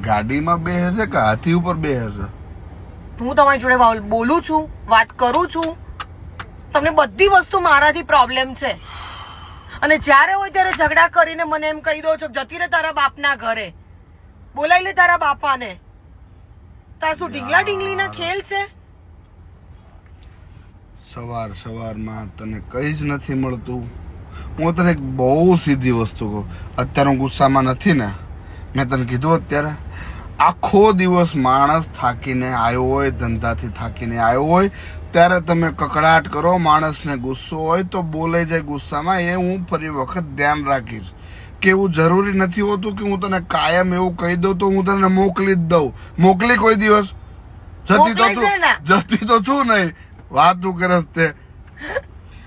ગાડીમાં બે છે કે હાથી ઉપર બે છે હું તમારી જોડે બોલું છું વાત કરું છું. તમને બધી વસ્તુ મારાથી પ્રોબ્લેમ છે. અને જ્યારે હોય ત્યારે ઝઘડા કરીને મને એમ કહી દો છો કે જતી રહે તારા બાપના ઘરે. બોલાવી લે તારા બાપાને. તાર શું ઢીંગલા ઢીંગલીના ખેલ છે? સવાર સવારમાં તને કઈ જ નથી મળતું. હું તને એક બહુ સીધી વસ્તુ કહું. અત્યારે હું ગુસ્સામાં નથી ને. મેં તને કીધું અત્યારે આખો દિવસ માણસ થાકીને આવ્યો હોય ધંધાથી થાકીને આવ્યો હોય ત્યારે તમે કકડાટ કરો માણસને ગુસ્સો હોય તો બોલાઈ જાય ગુસ્સામાં. એ હું ફરી વખત ધ્યાન રાખીશ કે એવું જરૂરી નથી હોતું કે હું તને કાયમ એવું કહી દઉં તો હું તને મોકલી જ દઉં. મોકલી કોઈ દિવસ? જતી તો છે. જતી તો છું નહીં. વાત તું કરસ તે.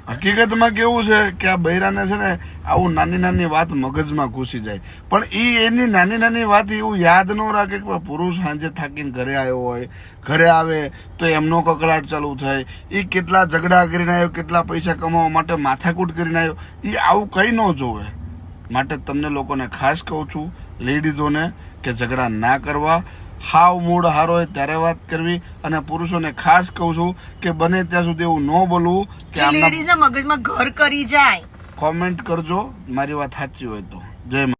હકીકતમાં કેવું છે કે આ બૈરાને છે ને આવું નાની નાની વાત મગજમાં ઘૂસી જાય. પણ એ એની નાની નાની વાત એવું યાદ ન રાખે કે પુરુષ સાંજે થાકીને ઘરે આવ્યો હોય, ઘરે આવે તો એમનો કકડાટ ચાલુ થાય. એ કેટલા ઝઘડા કરીને આવ્યો, કેટલા પૈસા કમાવા માટે માથાકૂટ કરીને આવ્યો એ આવું કંઈ ન જોવે. માટે તમને લોકોને ખાસ કહું છું, લેડીઝોને, કે ઝઘડા ના કરવા. હાવ મૂડ હારો હોય ત્યારે વાત કરવી અને પુરુષોને ખાસ કહું છું કે બને ત્યાં સુધી એવું ન બોલવું કે લેડીઝના મગજમાં ઘર કરી જાય. કોમેન્ટ કરજો મારી વાત સાચી હોય તો. જય મા-